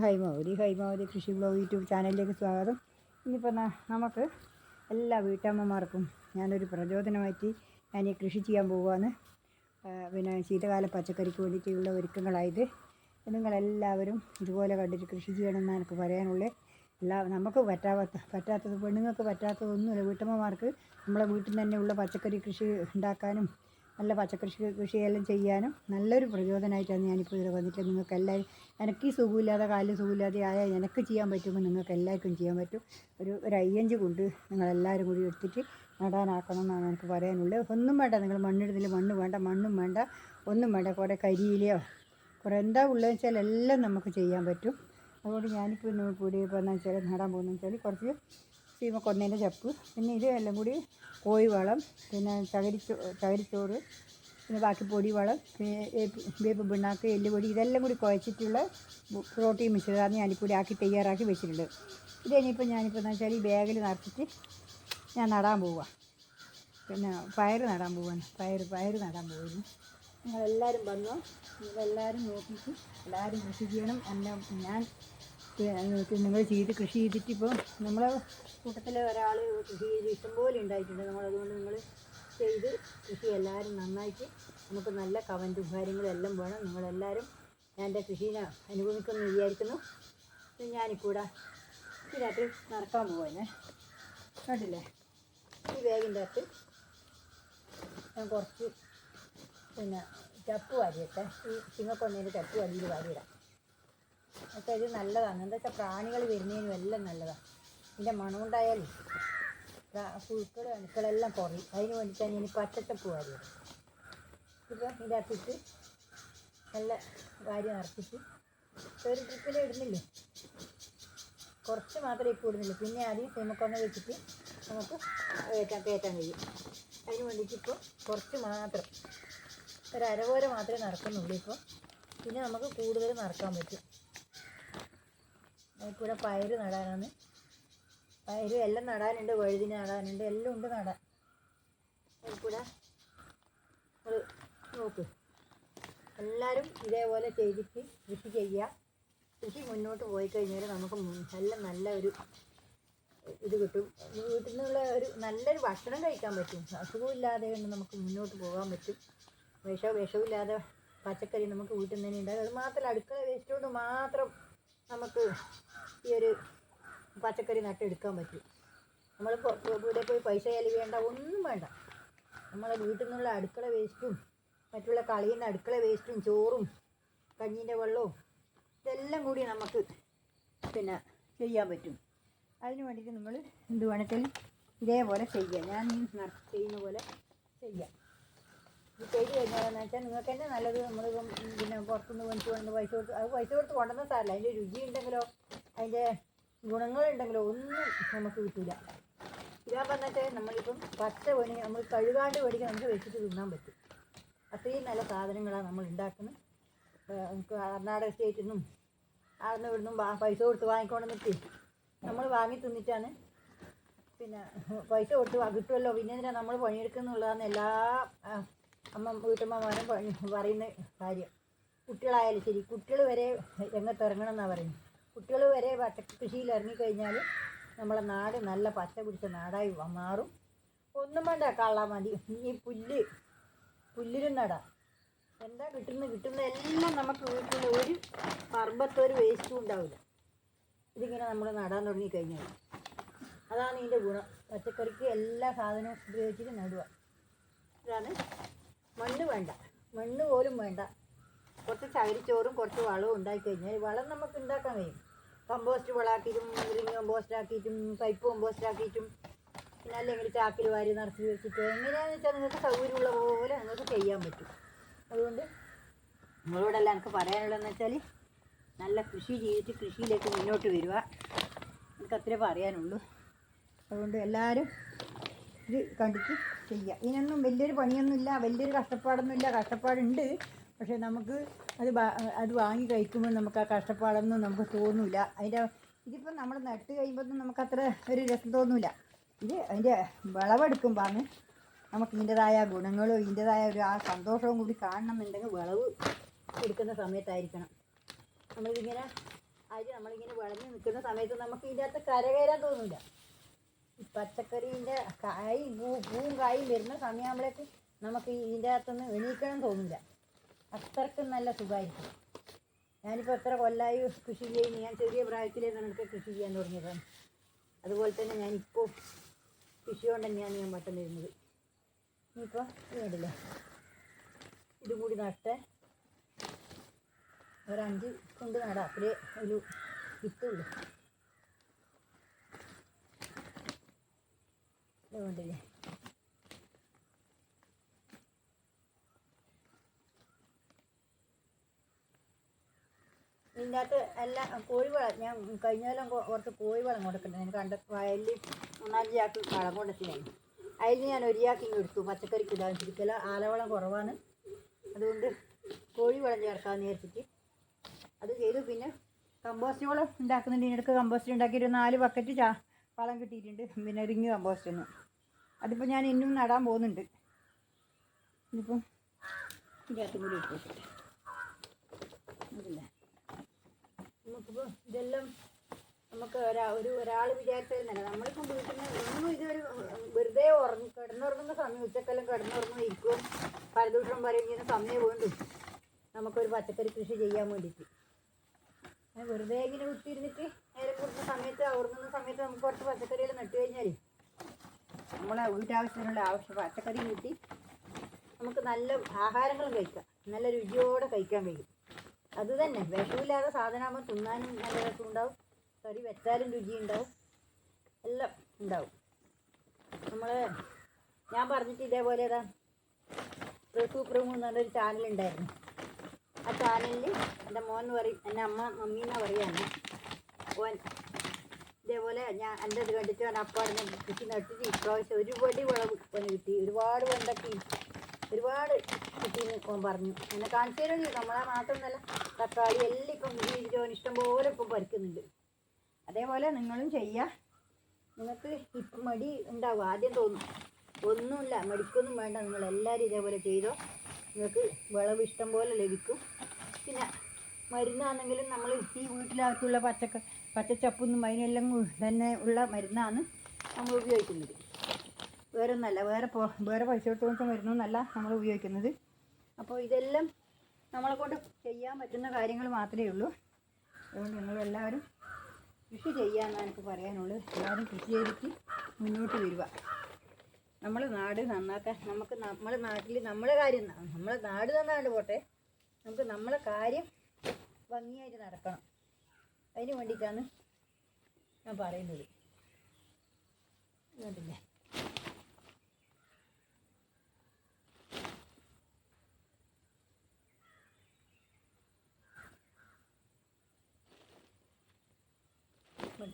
ഹൈമാവതി ഹൈമാവതി കൃഷി blog YouTube ചാനലിലേക്ക് സ്വാഗതം. ഇന്നിപ്പോൾ നമുക്ക് എല്ലാ വീട്ടമ്മമാർക്കും ഞാനൊരു പ്രചോദനമായിട്ട് ഞാൻ ഈ കൃഷി ചെയ്യാൻ പോവുകയാണ് പിന്നെ ശീതകാല പച്ചക്കറിക്ക് വേണ്ടിയിട്ടുള്ള ഒരുക്കങ്ങളായത്. നിങ്ങളെല്ലാവരും ഇതുപോലെ കണ്ടിട്ട് കൃഷി ചെയ്യണമെന്നാണ് എനിക്ക് പറയാനുള്ളത് എല്ലാ നമുക്ക് പറ്റാത്ത പറ്റാത്തത് പെണ്ണുങ്ങൾക്ക് പറ്റാത്തതൊന്നുമില്ല. വീട്ടമ്മമാർക്ക് നമ്മളെ വീട്ടിൽ തന്നെയുള്ള പച്ചക്കറി കൃഷി ഉണ്ടാക്കാനും നല്ല പച്ചക്കൃഷി കൃഷിയെല്ലാം ചെയ്യാനും നല്ലൊരു പ്രചോദനമായിട്ടാണ് ഞാനിപ്പോൾ ഇതിൽ വന്നിട്ട് നിങ്ങൾക്ക് എല്ലാവരും എനിക്ക് ഈ സുഖമില്ലാതെ കാലിൽ സുഖമില്ലാതെ ആയാൽ എനിക്ക് ചെയ്യാൻ പറ്റുമ്പോൾ നിങ്ങൾക്ക് എല്ലാവർക്കും ചെയ്യാൻ പറ്റും. ഒരു ഒരു അയ്യഞ്ച് കൊണ്ട് നിങ്ങളെല്ലാവരും കൂടി എടുത്തിട്ട് നടാനാക്കണം എന്നാണ് എനിക്ക് പറയാനുള്ളത്. ഒന്നും വേണ്ട നിങ്ങൾ മണ്ണിടുന്നില്ല മണ്ണ് വേണ്ട മണ്ണും വേണ്ട ഒന്നും വേണ്ട. കുറേ കരിയിലയോ കുറേ എന്താ ഉള്ളതെന്ന് വെച്ചാൽ എല്ലാം നമുക്ക് ചെയ്യാൻ പറ്റും. അതുകൊണ്ട് ഞാനിപ്പോൾ കൂടി ഇപ്പോൾ എന്ന് വെച്ചാൽ നടാൻ പോകുന്നതെന്ന് വെച്ചാൽ കുറച്ച് സീമക്കൊന്നേന്റെ ചപ്പ് പിന്നെ ഇത് എല്ലാം കൂടി കോഴി വളം പിന്നെ ചകരിച്ചോ ചകരിച്ചോറ് പിന്നെ ബാക്കി പൊടി വളം പിന്നെ ഏപ്പ് വേപ്പ് പിണ്ണാക്ക് എല്ലുപൊടി ഇതെല്ലാം കൂടി കുഴച്ചിട്ടുള്ള പ്രോട്ടീൻ മിശ്രിതമാണ് ഞാനിപ്പോൾ ആക്കി തയ്യാറാക്കി വെച്ചിട്ടുണ്ട്. ഇത് ഇനിയിപ്പോൾ ഞാനിപ്പോൾ എന്ന് വെച്ചാൽ ഈ ബാഗിൽ നിറച്ചിട്ട് ഞാൻ നടാൻ പോവുക പിന്നെ പയർ നടാൻ പോവാണ്. പയർ പയർ നടാൻ പോകുന്നു നിങ്ങളെല്ലാവരും വന്നോ? നിങ്ങളെല്ലാവരും നോക്കിയിട്ട് എല്ലാവരും കൃഷി ചെയ്യണം. എല്ലാം ഞാൻ നിങ്ങൾ ചെയ്ത് കൃഷി ചെയ്തിട്ട് ഇപ്പോൾ നമ്മളെ കൂട്ടത്തിൽ ഒരാൾ കൃഷി ചെയ്ത് ഇഷ്ടംപോലെ ഉണ്ടായിട്ടുണ്ട്. നമ്മളതുകൊണ്ട് നിങ്ങൾ ചെയ്ത് കൃഷി എല്ലാവരും നന്നായിട്ട് നമുക്ക് നല്ല കവന്റും കാര്യങ്ങളും എല്ലാം വേണം. നിങ്ങളെല്ലാവരും ഞാൻ എന്റെ കൃഷിനെ അനുഭവിക്കുമെന്ന് വിചാരിക്കുന്നു. ഞാനിക്കൂടെ രാത്രി നടക്കാൻ പോവാനേ കണ്ടില്ലേ? ഈ ബാഗിന്റെ അകത്ത് ഞാൻ കുറച്ച് പിന്നെ ചപ്പ് വാരിയിട്ടെ. ഈ ചിങ്ങക്കൊന്നേന്റെ ചപ്പ് വലിയ വാരിയിടാം. അപ്പോൾ ഇത് നല്ലതാണ്. എന്താ വെച്ചാൽ പ്രാണികൾ വരുന്നതിനും എല്ലാം നല്ലതാണ് ഇതിന്റെ മണമുണ്ടായാലും പുഴുക്കൾ അണുക്കളെല്ലാം കുറയും. അതിന് വേണ്ടിയിട്ടാണ് ഇനി പച്ചച്ചപ്പ് വാരിയത് ഇപ്പം ഇതാക്കിയിട്ട് നല്ല വാരി നിറച്ചിട്ട് ഒരു ട്രിപ്പിൽ ഇടുന്നില്ലേ? കുറച്ച് മാത്രമേ ഇപ്പോൾ ഇടുന്നുള്ളൂ. പിന്നെ ആദ്യം സിമക്കൊന്ന വെച്ചിട്ട് നമുക്ക് കയറ്റാൻ കയറ്റാൻ കഴിയും. അതിന് വേണ്ടിയിട്ട് ഇപ്പോൾ കുറച്ച് മാത്രം. ഒരു അരപോര മാത്രമേ നടക്കുന്നുള്ളൂ ഇപ്പോൾ പിന്നെ നമുക്ക് കൂടുതൽ നടക്കാൻ പറ്റും. അതിൽക്കൂടെ പയറ് നടാനാണ്. പയറ് എല്ലാം നടാനുണ്ട് വഴുതിന് നടാനുണ്ട് എല്ലാം ഉണ്ട് നടാൻ. നമ്മൾ നോക്ക്. എല്ലാവരും ഇതേപോലെ ചെയ്തിട്ട് കൃഷി ചെയ്യുക കൃഷി മുന്നോട്ട് പോയി കഴിഞ്ഞാൽ നമുക്ക് നല്ല നല്ല ഒരു ഇത് കിട്ടും. വീട്ടിൽ നിന്നുള്ള ഒരു നല്ലൊരു ഭക്ഷണം കഴിക്കാൻ പറ്റും. അസുഖമില്ലാതെ നമുക്ക് മുന്നോട്ട് പോകാൻ പറ്റും. വിഷ വിഷമില്ലാതെ പച്ചക്കറി നമുക്ക് വീട്ടിൽ നിന്ന് തന്നെ ഉണ്ടാകും. അത് മാത്രമല്ല അടുക്കള വേസ്റ്റ് കൊണ്ട് മാത്രം നമുക്ക് ഈ ഒരു പച്ചക്കറി നട്ടെടുക്കാൻ പറ്റും. നമ്മൾ ഇവിടെ പോയി പൈസ ചെലവേണ്ട ഒന്നും വേണ്ട. നമ്മളെ വീട്ടിൽ നിന്നുള്ള അടുക്കള വേസ്റ്റും മറ്റുള്ള കളിയുന്ന അടുക്കള വേസ്റ്റും ചോറും കഞ്ഞീന്റെ വെള്ളവും ഇതെല്ലാം കൂടി നമുക്ക് പിന്നെ ചെയ്യാൻ പറ്റും. അതിന് വേണ്ടിയിട്ട് നമ്മൾ എന്ത് വേണമെങ്കിലും ഇതേപോലെ ചെയ്യാം. ഞാൻ ചെയ്യുന്ന പോലെ ചെയ്യാം. ഇത് ചെയ്ത് കഴിഞ്ഞാൽ വെച്ചാൽ നിങ്ങൾക്ക് തന്നെ നല്ലത് നമ്മൾ പിന്നെ പുറത്തുനിന്ന് മേടിച്ച് കൊണ്ടുവന്ന് പൈസ കൊടുത്ത് അത് പൈസ കൊടുത്ത് കൊണ്ടുവന്ന സാധനമല്ല അതിന്റെ രുചി ഉണ്ടെങ്കിലോ അതിന്റെ ഗുണങ്ങളുണ്ടെങ്കിലോ ഒന്നും നമുക്ക് കിട്ടില്ല ഇതാ വന്നിട്ട് നമ്മളിപ്പം പച്ച പണി നമ്മൾ കഴുകാണ്ട് പണിക്ക് നമുക്ക് വെച്ചിട്ട് തിന്നാൻ പറ്റും. അത്രയും നല്ല സാധനങ്ങളാണ് നമ്മൾ ഉണ്ടാക്കുന്നത്. നമുക്ക് കർണാടക സ്റ്റേറ്റിൽ നിന്നും അവിടെ വാ- പൈസ കൊടുത്ത് വാങ്ങിക്കൊണ്ട് നിൽക്കി നമ്മൾ വാങ്ങി തിന്നിട്ടാണ് പിന്നെ പൈസ കൊടുത്ത് കിട്ടുമല്ലോ പിന്നെ എന്തിനാണ് നമ്മൾ പണിയെടുക്കുന്നുള്ളതാണ് എല്ലാ അമ്മ വീട്ടമ്മമാരും പറയുന്ന കാര്യം. കുട്ടികളായാലും ശരി കുട്ടികൾ വരെ രംഗത്തിറങ്ങണം എന്നാണ് പറയുന്നത്. കുട്ടികൾ വരെ പച്ചക്കൃഷിയിൽ ഇറങ്ങിക്കഴിഞ്ഞാൽ നമ്മളെ നാട് നല്ല പച്ച പിടിച്ച നാടായി മാറും. ഒന്നും വേണ്ട കള്ള മതി. ഈ പുല്ല് പുല്ലിലും നടാം എന്താ കിട്ടുന്ന കിട്ടുന്ന എല്ലാം നമുക്ക് വീട്ടിൽ ഒരു പറമ്പത്തൊരു വേസ്റ്റും ഉണ്ടാവില്ല. ഇതിങ്ങനെ നമ്മൾ നടാൻ തുടങ്ങിക്കഴിഞ്ഞാൽ അതാണ് ഇതിന്റെ ഗുണം. പച്ചക്കറിക്ക് എല്ലാ സാധനവും ഉപയോഗിച്ചിട്ട് നടുക. ഇതാണ് മണ്ണ് വേണ്ട. മണ്ണ് പോലും വേണ്ട. കുറച്ച് ചകിരിച്ചോറും കുറച്ച് വളവും ഉണ്ടാക്കി കഴിഞ്ഞാൽ വളം നമുക്ക് ഉണ്ടാക്കാൻ കഴിയും. കമ്പോസ്റ്റ് വളമാക്കിയിട്ടും റിങ് കമ്പോസ്റ്റ് ആക്കിയിട്ടും പൈപ്പ് കമ്പോസ്റ്റ് ആക്കിയിട്ടും പിന്നെ അല്ലെങ്കിൽ ചാക്കിൽ വാരി നിറച്ച് വെച്ചിട്ട് എങ്ങനെയാണെന്ന് വെച്ചാൽ നിങ്ങൾക്ക് സൗകര്യമുള്ള പോലെ നിങ്ങൾക്ക് ചെയ്യാൻ പറ്റും. അതുകൊണ്ട് നിങ്ങളോടെല്ലാം എനിക്ക് പറയാനുള്ളതെന്ന് വെച്ചാൽ നല്ല കൃഷി ചെയ്തിട്ട് കൃഷിയിലേക്ക് മുന്നോട്ട് വരിക എനിക്ക് അത്രേ പറയാനുള്ളൂ. അതുകൊണ്ട് എല്ലാവരും ഇത് കണ്ടിട്ട് ചെയ്യുക ഇതിനൊന്നും വലിയൊരു പണിയൊന്നുമില്ല വലിയൊരു കഷ്ടപ്പാടൊന്നുമില്ല. കഷ്ടപ്പാടുണ്ട്. പക്ഷേ നമുക്ക് അത് അത് വാങ്ങി കഴിക്കുമ്പോൾ നമുക്ക് ആ കഷ്ടപ്പാടൊന്നും നമുക്ക് തോന്നില്ല അതിന്റെ ഇതിപ്പോൾ നമ്മൾ നട്ട് കഴിയുമ്പോൾ അത്ര ഒരു രസം തോന്നില്ല ഇത് അതിന്റെ വിളവെടുക്കുമ്പോഴാണ് നമുക്ക് ഇതിന്റെതായ ഗുണങ്ങളും ഇതിന്റെതായ ഒരു ആ സന്തോഷവും കൂടി കാണണമെന്നുണ്ടെങ്കിൽ വിളവ് എടുക്കുന്ന സമയത്തായിരിക്കണം. നമ്മളിതിങ്ങനെ അരി നമ്മളിങ്ങനെ വിളഞ്ഞ് നിൽക്കുന്ന സമയത്ത് നമുക്ക് ഇതിന്റെ അകത്ത് കരകയറാൻ തോന്നില്ല പച്ചക്കറീന്റെ കായും പൂ പൂവും കായും വരുന്ന സമയമാകുമ്പോഴേക്ക് നമുക്ക് ഇതിന്റെ അകത്തൊന്ന് എണീക്കണം തോന്നില്ല അത്രയ്ക്കും നല്ല സുഖമായിരിക്കും. ഞാനിപ്പോൾ എത്ര കൊല്ലായി കൃഷി ചെയ്യുന്നു ഞാൻ ചെറിയ പ്രായത്തിലേ നിനക്ക് കൃഷി ചെയ്യാൻ തുടങ്ങിയതാണ്. അതുപോലെ തന്നെ ഞാനിപ്പോൾ കൃഷി കൊണ്ട് തന്നെയാണ് ഞാൻ മട്ടം വരുന്നത് ഇനിയിപ്പോൾ വേണ്ടില്ല ഇതും കൂടി നട്ട് ഒരഞ്ച് കൊണ്ട് നടാം. അത്രേ ഒരു വിത്തുള്ളൂ ഇത് കണ്ടില്ലേ ഇതിന്റെ അകത്ത് എല്ലാം കോഴിവളം ഞാൻ കഴിഞ്ഞ കൊല്ലം കുറച്ച് കോഴിവളം കൊടുക്കുന്നുണ്ട് ഞാൻ കണ്ട വയലിൽ മൂന്നാൽ ചാക്ക് വളം കൊണ്ടെത്തിനായി അതിൽ ഞാൻ ഒരു ചാക്ക് എടുത്തു. പച്ചക്കറിക്ക് ഇടാൻ ചിരിക്കല ആലവളം കുറവാണ്. അതുകൊണ്ട് കോഴിവളം ചേർക്കാമെന്ന് വിചാരിച്ചിട്ട് അത് ചെയ്തു. പിന്നെ കമ്പോസ്റ്റ് വളം ഉണ്ടാക്കുന്നുണ്ട്. ഇതിനിടയ്ക്ക് കമ്പോസ്റ്റ് ഉണ്ടാക്കി ഒരു നാല് ബക്കറ്റ് ചാ വളം കിട്ടിയിട്ടുണ്ട്. പിന്നെ റിങ് കമ്പോസ്റ്റ് ഒന്നും അതിപ്പോൾ ഞാൻ ഇന്നും നടാൻ പോകുന്നുണ്ട്. ഇതിപ്പം ഇതിനകത്തും കൂടി ഇട്ട് വെക്കട്ടെ ഇതെല്ലാം നമുക്ക് ഒരാ ഒരു ഒരാൾ വിചാരിച്ചതെന്നല്ല നമ്മളിപ്പം വീട്ടിൽ ഒന്നും ഇതൊരു വെറുതെ ഉറങ്ങി കിടന്നുറങ്ങുന്ന സമയം ഉച്ചക്കെല്ലാം കിടന്നുറങ്ങുന്ന ഇരിക്കും. ദിവസം പറയും ഇങ്ങനെ സമയം വേണ്ടു നമുക്കൊരു പച്ചക്കറി കൃഷി ചെയ്യാൻ വേണ്ടിയിട്ട്. വെറുതെ ഇങ്ങനെ കുത്തിയിരുന്നിട്ട് നേരെ കൂടുന്ന സമയത്ത് ഉറങ്ങുന്ന സമയത്ത് നമുക്ക് കുറച്ച് പച്ചക്കറികൾ നട്ടു കഴിഞ്ഞാൽ നമ്മളെ വീട്ടാവശ്യത്തിനുള്ള ആവശ്യം പച്ചക്കറി കൂട്ടി നമുക്ക് നല്ല ആഹാരങ്ങളും കഴിക്കാം. നല്ല രുചിയോടെ കഴിക്കാൻ കഴിയും. അത് തന്നെ വിഷമില്ലാതെ സാധനമാകുമ്പോൾ തിന്നാനും നല്ല രസം ഉണ്ടാവും കറി വെച്ചാലും രുചി ഉണ്ടാവും എല്ലാം ഉണ്ടാവും. നമ്മൾ ഞാൻ പറഞ്ഞിട്ട് ഇതേപോലെ ഏതാ? സൂപ്രമു എന്ന് പറഞ്ഞൊരു ചാനലുണ്ടായിരുന്നു ആ ചാനലിൽ എന്റെ മോൻ പറയും എന്റെ അമ്മ മമ്മി എന്നാ പറയുകയാണ് ഓൻ ഇതേപോലെ ഞാൻ എന്റെ ഇത് കണ്ടിട്ട് അവൻ അപ്പാടിനെ കൃഷി നട്ടിട്ട് ഇപ്രാവശ്യം ഒരുപടി വിളവ് ഓന് കിട്ടി. ഒരുപാട് വെണ്ടക്കി കിട്ടിയെന്ന് ഇപ്പം പറഞ്ഞു. എന്നെ കാണിച്ചു തരുന്നു നമ്മളെ മാത്രമല്ല തക്കാളി എല്ലാം ഇപ്പം ജീവിതം ഇഷ്ടംപോലെ ഇപ്പം പറിക്കുന്നുണ്ട്. അതേപോലെ നിങ്ങളും ചെയ്യുക നിങ്ങൾക്ക് മടി ഉണ്ടാവും. ആദ്യം തോന്നും. ഒന്നുമില്ല മടിക്കൊന്നും വേണ്ട. നിങ്ങൾ എല്ലാവരും ഇതേപോലെ ചെയ്തോ. നിങ്ങൾക്ക് വിളവ് ഇഷ്ടം പോലെ ലഭിക്കും. പിന്നെ മരുന്നാണെങ്കിലും നമ്മൾ ഈ വീട്ടിലാർക്കുള്ള പച്ചക്ക പച്ചച്ചപ്പൊന്നും അതിനെല്ലാം തന്നെ ഉള്ള മരുന്നാണ് നമ്മൾ ഉപയോഗിക്കുന്നത്. വേറെ ഒന്നല്ല വേറെ വേറെ പൈസ കൊടുത്ത് മരുന്നൊന്നല്ല നമ്മൾ ഉപയോഗിക്കുന്നത്. അപ്പോൾ ഇതെല്ലാം നമ്മളെ കൊണ്ട് ചെയ്യാൻ പറ്റുന്ന കാര്യങ്ങൾ മാത്രമേ ഉള്ളൂ. അതുകൊണ്ട് നിങ്ങളെല്ലാവരും കൃഷി ചെയ്യാമെന്നാണ് എനിക്ക് പറയാനുള്ളത്. എല്ലാവരും കൃഷി ചെയ്തിട്ട് മുന്നോട്ട് വരിക. നമ്മൾ നാട് നന്നാക്കാൻ നമുക്ക് നമ്മുടെ നാട്ടിൽ നമ്മളെ കാര്യം നമ്മളെ നാട് നന്നാണ്ട് പോട്ടെ. നമുക്ക് നമ്മളെ കാര്യം ഭംഗിയായിട്ട് നടക്കണം. അതിന് വേണ്ടിയിട്ടാണ് ഞാൻ പറയുന്നത്. കണ്ടില്ലേ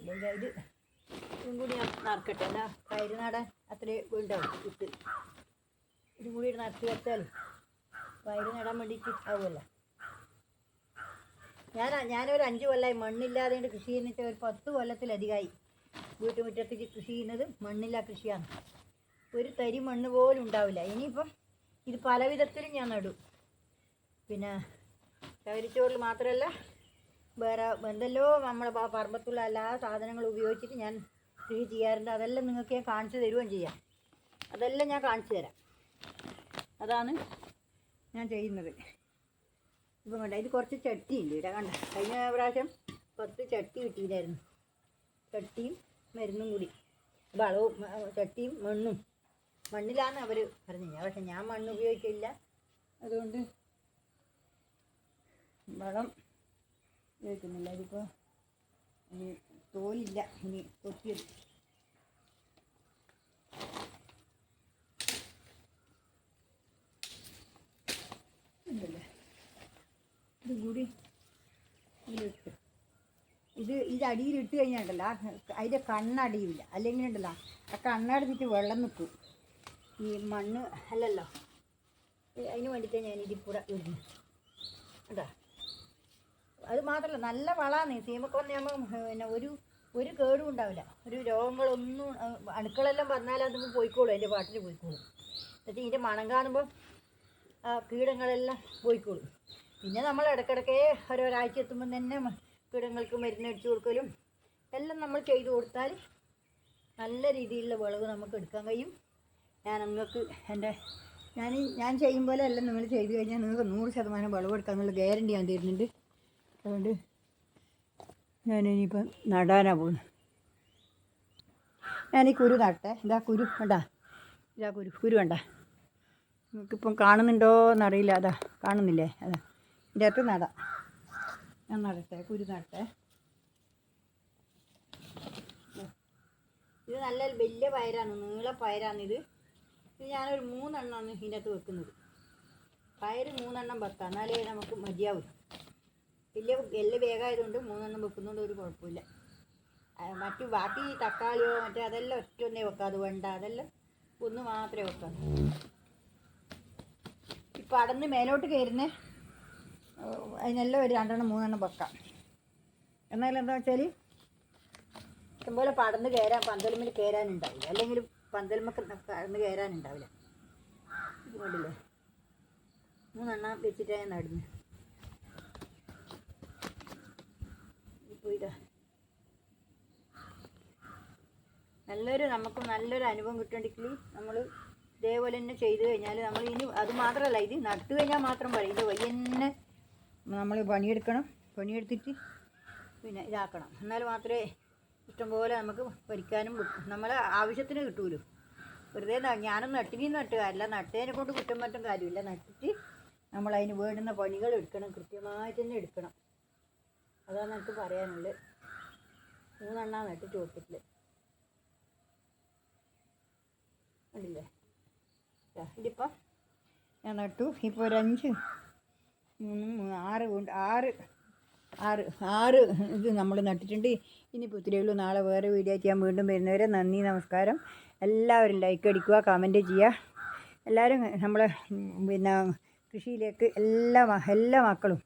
കണ്ടില്ലേ ഇത് ഇതും കൂടി ഞാൻ നറുക്കട്ടെ എന്താ കയറ് നടാൻ അത്രേ ഉണ്ടാവും ഇട്ട്. ഇതും കൂടി നറുക്കി വെച്ചാൽ പയറ് നടാൻ വേണ്ടിയിട്ട് ആവുമല്ലോ. ഞാൻ ഞാനൊരു അഞ്ച് കൊല്ലമായി മണ്ണില്ലാതെ കൃഷി ചെയ്യുന്ന ഒരു പത്ത് കൊല്ലത്തിലധികമായി വീട്ടുമുറ്റത്ത് കൃഷി ചെയ്യുന്നത് മണ്ണില്ലാ കൃഷിയാണ്. ഒരു തരി മണ്ണ് പോലും ഉണ്ടാവില്ല. ഇനിയിപ്പം ഇത് പല വിധത്തിലും ഞാൻ നടും. പിന്നെ ചവരിച്ചോറിൽ മാത്രമല്ല വേറെ എന്തെല്ലോ നമ്മളെ പറമ്പത്തുള്ള എല്ലാ സാധനങ്ങളും ഉപയോഗിച്ചിട്ട് ഞാൻ കൃഷി ചെയ്യാറുണ്ട്. അതെല്ലാം നിങ്ങൾക്ക് ഞാൻ കാണിച്ചു തരുകയും ചെയ്യാം. അതെല്ലാം ഞാൻ കാണിച്ചു തരാം. അതാണ് ഞാൻ ചെയ്യുന്നത്. ഇപ്പം കണ്ട ഇത് കുറച്ച് ചട്ടി ഉണ്ട് ഇവിടെ കണ്ട? കഴിഞ്ഞ പ്രാവശ്യം കുറച്ച് ചട്ടി കിട്ടിയില്ലായിരുന്നു. ചട്ടിയും മരുന്നും കൂടി. വളവും ചട്ടിയും മണ്ണും. മണ്ണിലാണ് അവർ പറഞ്ഞു. പക്ഷെ ഞാൻ മണ്ണ് ഉപയോഗിച്ചില്ല അതുകൊണ്ട് വളം ഉപയോഗിക്കുന്നില്ല ഇതിപ്പോൾ ഇനി തോലില്ല. ഇനി കൊത്തിയത് ഉണ്ടല്ലേ? ഇത് ഇത് അടിയിൽ ഇട്ട് കഴിഞ്ഞാൽ അതിന്റെ കണ്ണടിയില്ല. അല്ലെങ്കിൽ ഉണ്ടല്ലോ ആ കണ്ണടച്ചിട്ട് വെള്ളം നിൽക്കും. ഈ മണ്ണ് അല്ലല്ലോ. അതിന് വേണ്ടിയിട്ടാണ് ഞാൻ ഇതിൽ കൂടെ വരുന്നത് കേട്ടോ അത് മാത്രമല്ല നല്ല വളമാണ് സീമക്കൊന്ന ആകുമ്പോൾ പിന്നെ ഒരു ഒരു കേടും ഉണ്ടാവില്ല. ഒരു രോഗങ്ങളൊന്നും അണുക്കളെല്ലാം വന്നാൽ അത് പോയിക്കോളും എന്റെ പാട്ടിൽ പോയിക്കോളും. എന്നിട്ട് ഇതിന്റെ മണം കാണുമ്പോൾ ആ കീടങ്ങളെല്ലാം പോയിക്കോളും. പിന്നെ നമ്മൾ ഇടയ്ക്കിടയ്ക്ക് ഓരോരാഴ്ച എത്തുമ്പോൾ തന്നെ കീടങ്ങൾക്ക് മരുന്നടിച്ചു കൊടുക്കലും എല്ലാം നമ്മൾ ചെയ്തു കൊടുത്താൽ നല്ല രീതിയിലുള്ള വിളവ് നമുക്ക് എടുക്കാൻ കഴിയും. ഞാൻ നിങ്ങൾക്ക് എന്റെ ഞാൻ ഞാൻ ചെയ്യും പോലെ എല്ലാം നിങ്ങൾ ചെയ്തു കഴിഞ്ഞാൽ നിങ്ങൾക്ക് നൂറ് ശതമാനം വിളവ് ഗ്യാരണ്ടി ഞാൻ തരുന്നുണ്ട്. അതുകൊണ്ട് ഞാനിനിയിപ്പം നടാനാണ് പോകുന്നത്. ഞാൻ ഈ കുരു നട്ടെ. ഇതാ കുരു. വേണ്ട ഇതാ കുരു. കുരു വേണ്ട നിങ്ങൾക്കിപ്പം കാണുന്നുണ്ടോ എന്നറിയില്ല. അതാ കാണുന്നില്ലേ? അതാ. ഇതിന്റെ അകത്ത് നടാം. ഞാൻ നടട്ടെ. കുരു നടട്ടെ ഇത് നല്ല വലിയ പയരാണ് നീള പയരാണ് ഇത്. ഇത് ഞാനൊരു മൂന്നെണ്ണമാണ് ഇതിന്റെ അകത്ത് വെക്കുന്നത്. പയർ മൂന്നെണ്ണം വെക്കാം എന്നാലേ നമുക്ക് മതിയാവും വലിയ എല്ല് വേഗമായതുകൊണ്ട് മൂന്നെണ്ണം വെക്കുന്നതുകൊണ്ട് ഒരു കുഴപ്പമില്ല. മറ്റു ബാക്കി തക്കാളിയോ മറ്റേ അതെല്ലാം ഒറ്റ ഒന്നേ വെക്കാം അത് വേണ്ട അതെല്ലാം ഒന്ന് മാത്രമേ വെക്കാം ഇപ്പം അടന്ന് മേലോട്ട് കയറുന്ന. അതിനെല്ലാം ഒരു രണ്ടെണ്ണം മൂന്നെണ്ണം വെക്കാം. എന്നാലും എന്താ വെച്ചാൽ ഇഷ്ടംപോലെ പടന്ന് കയറാൻ പന്തലുമ്മിൽ കയറാനുണ്ടാവില്ല. അല്ലെങ്കിൽ പന്തലുമ്മക്ക് കടന്ന് കയറാനുണ്ടാവില്ല. ഇത് കണ്ടില്ലേ മൂന്നെണ്ണം വെച്ചിട്ടാണ് ഞാൻ ഇപ്പോൾ ഇതാ നല്ലൊരു നമുക്ക് നല്ലൊരു അനുഭവം കിട്ടണമെങ്കിൽ നമ്മൾ ഇതേപോലെ തന്നെ ചെയ്തു കഴിഞ്ഞാൽ നമ്മൾ ഇനി അത് മാത്രമല്ല ഇത് നട്ടു കഴിഞ്ഞാൽ മാത്രം പറയും. ഇത് വയ്യന്നെ നമ്മൾ പണിയെടുക്കണം. പണിയെടുത്തിട്ട് പിന്നെ ഇതാക്കണം. എന്നാൽ മാത്രമേ ഇഷ്ടംപോലെ നമുക്ക് ഭരിക്കാനും കിട്ടും. നമ്മളെ ആവശ്യത്തിന് കിട്ടൂലോ. വെറുതെ ഞാനും നട്ടിനി നട്ടുക അല്ല നട്ടതിനെ കൊണ്ട് കുറ്റം പറ്റും കാര്യമില്ല. നട്ടിട്ട് നമ്മൾ അതിന് വേണ്ടുന്ന പണികൾ എടുക്കണം കൃത്യമായി തന്നെ എടുക്കണം. അതാണ് എനിക്ക് പറയാനുള്ളത് മൂന്നെണ്ണ നട്ടിട്ട് കൊടുത്തിട്ടില്ല കണ്ടില്ലേ? ഞാൻ നട്ടു. ഇപ്പോൾ ഒരു അഞ്ച് ആറ് കൊണ്ട് ആറ് ആറ് ആറ് ഇത് നമ്മൾ നട്ടിട്ടുണ്ട്. ഇനിയിപ്പോൾ ഇത്രയേ ഉള്ളൂ. നാളെ വേറെ വീഡിയോ ചെയ്യാൻ വീണ്ടും വരുന്നവരെ നന്ദി നമസ്കാരം. എല്ലാവരും ലൈക്ക് അടിക്കുക കമന്റ് ചെയ്യുക. എല്ലാവരും നമ്മളെ പിന്നെ കൃഷിയിലേക്ക് എല്ലാ എല്ലാ മക്കളും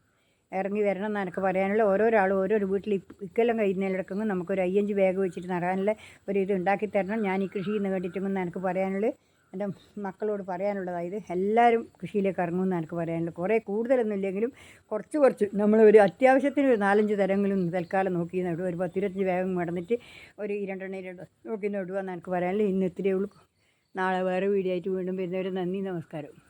ഇറങ്ങി വരണം എന്ന് എനിക്ക് പറയാനുള്ള ഓരോരാളും ഓരോരോ വീട്ടിൽ ഇക്കെല്ലാം കഴിയുന്നതിലിടക്കും നമുക്കൊരു അയ്യഞ്ച് ബാഗ് വെച്ചിട്ട് നടാനുള്ള ഒരു ഇത് ഉണ്ടാക്കി തരണം. ഞാൻ ഈ കൃഷി എന്ന് വേണ്ടിയിട്ടെന്ന് എനിക്ക് പറയാനുള്ളത്. എന്റെ മക്കളോട് പറയാനുള്ളതായത് എല്ലാവരും കൃഷിയിലേക്ക് ഇറങ്ങുമെന്ന് എനിക്ക് പറയാനുള്ളത്. കുറേ കൂടുതലൊന്നും ഇല്ലെങ്കിലും കുറച്ച് കുറച്ച് നമ്മൾ ഒരു അത്യാവശ്യത്തിന് ഒരു നാലഞ്ച് തരങ്ങളും തൽക്കാലം നോക്കി നടുക ഒരു പത്തിരുപത്തഞ്ച് വേഗം മടന്നിട്ട് ഒരു രണ്ടെണ്ണം രണ്ട് നോക്കി നടുക എന്ന് എനിക്ക് പറയാനുള്ളത്. ഇന്ന് ഇത്രയേ ഉള്ളൂ. നാളെ വേറെ വീഡിയോ ആയിട്ട് വീണ്ടും വരുന്നവരെ നന്ദി നമസ്കാരം.